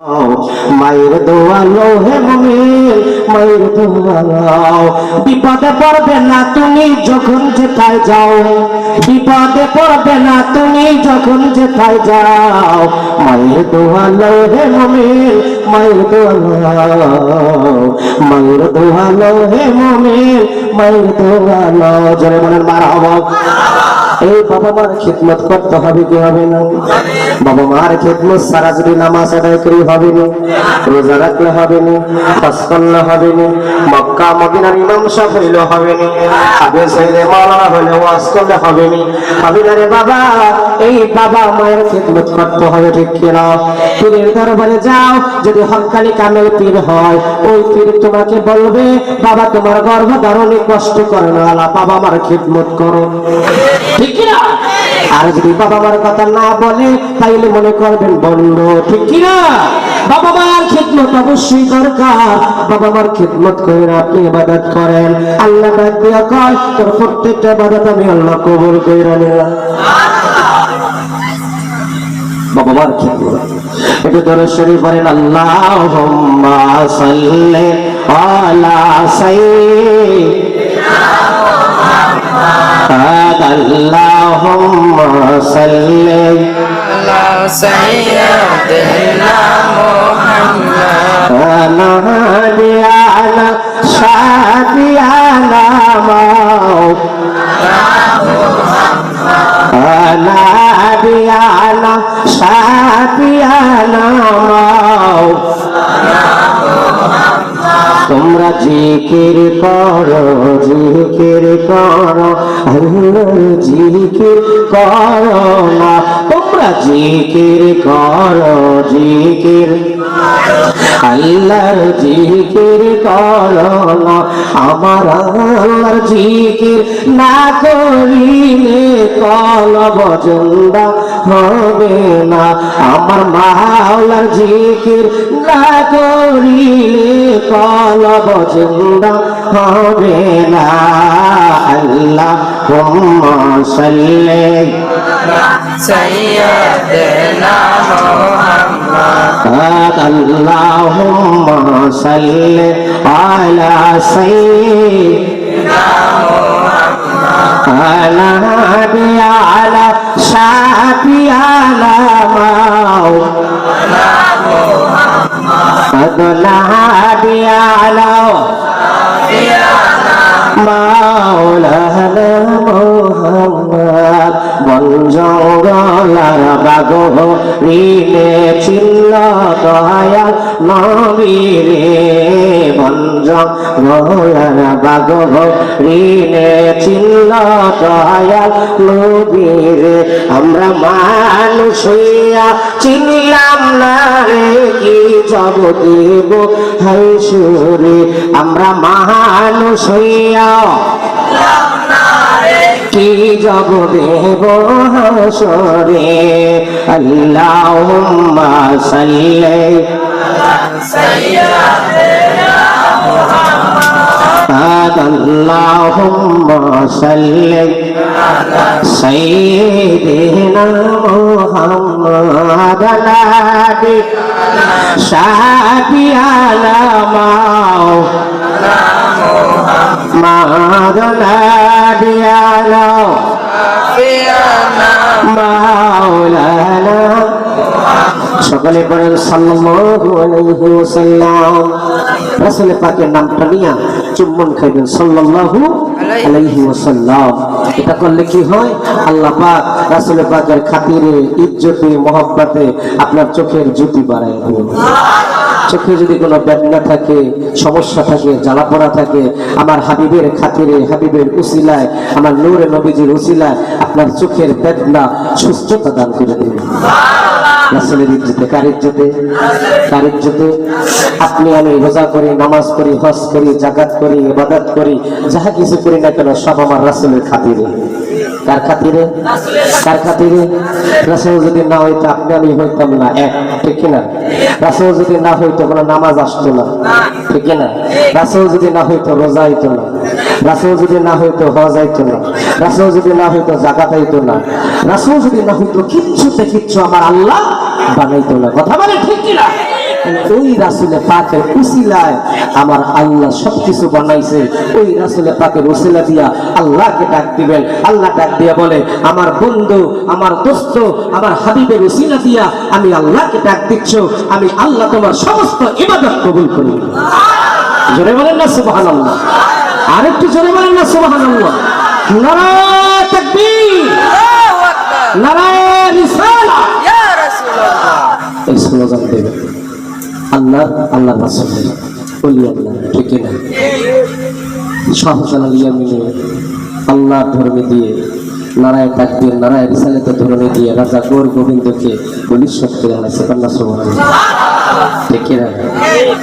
মায়ের দোয়ালো হে মমিন, মায়ের দোয়ালো। বিপদে পড়বে না তুমি যখন যেথায় যাও। বিপদে পড়বে না তুমি যখন যেথায় যাও। মায়ের দোয়ালো হে মমিন, মায়ের দোয়ালো। মায়ের দোয়ালো হে মমিন, মায়ের দোয়ালো। জোরে বলেন মারা হব এই বাবা মার খিদমত করতে হবে কি হবে না? বাবা মার খিদমত সারা যদি নামাজ আদায় করি হবে না, রোজা রাখলে হবে না হবে না, মক্কা, মদিনার ইমাম হইলে হবে না হইলে ওয়াজ করলে হবে না। রে বাবা, এই বাবা মায়ের করতে হবে ঠিক পীরের দরবারে যাও, যদি হকানি কামেল পীর হয়, ওই পীর তোমাকে বলবে, বাবা, তোমার গর্ভধারণে কষ্ট করে না বাবা মার খিদমত করো। ঠিক কিনা? আর যদি বাবা মার কথা না বলে, তাইলে মনে করবেন বন্ধ ঠিক কিনা? বাবা মার খিদমত অবশ্যই দরকার। বাবা মার খিদমত করে আপনি ইবাদত করেন। আল্লাহ ডাক দিয়া কয়, তোর প্রত্যেকটা ইবাদত আমি আল্লাহ কবুল কইরা নিলাম। বাবা মার খিদমত। একটু বলেন, আল্লাহুম্মা সাল্লি আলা اللهم صل على سيدنا محمد على على شافينا على করো জিকির করো আল্লাহর জিকির করো না তোমরা জিকির করো জিকির আল্লাহর জিকির করো না, আমার আল্লাহর জিকির না করিলে কলব জিন্দা। হবে না। আমার মাওলার জিকির না করিলে কলব জিন্দা হবে না। আল্লাহ সাল্লে সাইয়্যিদানা মুহাম্মদ। আলা সাইয়্যিদ على نبي على شافي على مولانا هادي على মাওলানা মোহাম্মদ বন জঙ্গলার বাগ রিলে চিল্ল দয়াল নবীরে বন জঙ্গলার বাগ রিলে চিল্ল দয়াল নবীরে। আমরা মানুষ হইয়া চিনলাম না রে, কি জব দেব হাই সুরে। আমরা মানুষ হইয়া কি জব দেব হাসরে আল্লাহুম্মা সাল্লি اللهم صل على سيدنا محمد النبي شافي على ما محمد النبي على مولانا সকলে পড়েন সাল্লাল্লাহু আলাইহি পাকের নামটা নিয়া চুম্বন খাইবেন ওয়াসাল্লাম। এটা করলে কি হয়? আল্লাহ পাক রাসূল পাকের খাতিরে, ইজ্জতে, মহব্বতে আপনার চোখের জ্যোতি বাড়ায় চোখে যদি কোনো বেদনা থাকে, সমস্যা থাকে জ্বালা পড়া থাকে, আমার হাবিবের খাতিরে, হাবিবের উসিলায়, আমার নূরে নবীজির উসিলায় আপনার চোখের বেদনা সুস্থতা দান করে দেবে রাসূলের ইজ্জতে কার ইজ্জতে কার ইজ্জতে আপনি আমি রোজা করি, নামাজ করি, হজ করি জাকাত করি, ইবাদত করি, যাহা কিছু করি না কেন সব আমার রাসূলের খাতিরে। কার খাতিরে? কার খাতিরে? রাসূল যদি না হইতো আপনি আমি হইতাম না। এক, ঠিক কিনা? রাসূল যদি না হইতো কোনো নামাজ আসতো না। ঠিক কিনা? রাসূল যদি না হইতো রোজা হইতো না। রাসূল যদি না হইতো হজ হইতো না, রাসূল যদি না হইতো জাকাত হইতো না, রাসূল যদি না হইতো কিচ্ছুতে কিচ্ছু আমার আল্লাহ বানাইতো না। কথা বলে ঠিক কিনা? ওই রাসুলে পাকের উসিলায় আমার আল্লাহ সবকিছু বানাইছে। ওই রাসুলে পাকের উসিলা দিয়া আল্লাহকে ডাক দিবেন। আল্লাহ ডাক দিয়া বলে, আমার বন্ধু, আমার দোস্ত, আমার হাবিবের উসিলা দিয়া আমি আল্লাহকে ডাক দিচ্ছ। আমি আল্লাহ তোমার সমস্ত ইবাদত কবুল করি। জোরে বলেন না সুবহান আল্লাহ আরেকটু জোরে বলেন না সুবহান আল্লাহ নারায় তাকবীর। আল্লাহু আকবার। নারায় রিসালা ইয়া রাসূলুল্লাহ। এই স্লোগান আল্লাহ আল্লাহ রাসূলের বলি আল্লাহ ঠিক না? সহসাল আলিয়া মিলে আল্লাহ ধর্মে দিয়ে নারায় তাকবীর নারায় রিসালাত ধর্মে দিয়ে রাজা গোর গোবিন্দকে বলিষ্ঠ করে আনাইছে কন্যা সুবহান ঠিক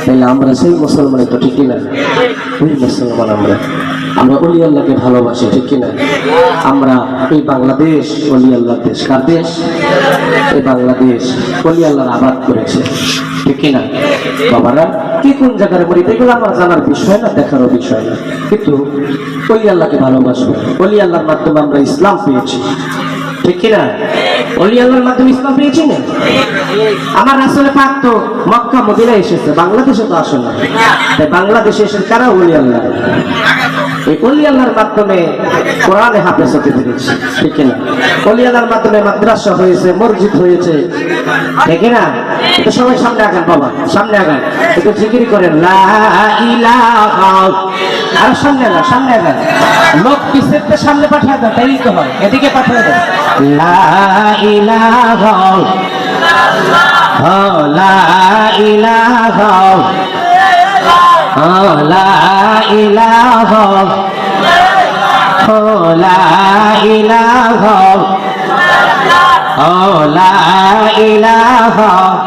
তাহলে আমরা সেই মুসলমান তো ঠিক না ওই মুসলমান আমরা। আমরা অলি আল্লাহকে ভালোবাসি, ঠিক না আমরা এই বাংলাদেশ অলি আল্লাহর দেশ। কার দেশ? এই বাংলাদেশ অলি আল্লাহর আবাদ করেছে। ঠিক না বাবারা, কি কোন জায়গায় মরি এগুলো আমার জানার বিষয় না, দেখারও বিষয় না। কিন্তু অলি আল্লাহকে ভালোবাসবো। অলি আল্লাহর মাধ্যমে আমরা ইসলাম পেয়েছি। ঠিক কিনা? অলি আল্লাহর মাধ্যমে ইসলাম পেয়েছি? না আমার রাসুলে পাক তো মক্কা মদিনা এসেছে, বাংলাদেশে তো আসে না। তাই বাংলাদেশে এসে কারা অলি এই অলি মাধ্যমে কোরআনে হাফেজ হতে পেরেছি, ঠিক না অলি মাধ্যমে মাদ্রাসা হয়েছে, মসজিদ হয়েছে, ঠিক না একটু সবাই সামনে আগান, বাবা, সামনে আগান। একটু জিকির করেন, লা সামনে আগান সামনে আগান। লোক পিছেরতে সামনে পাঠিয়ে দেন, তাই তো হয়, এদিকে পাঠিয়ে দেন। লা ইলাহা লা ইলাহা লা ইলাহা লা ইলাহা লা ইলাহা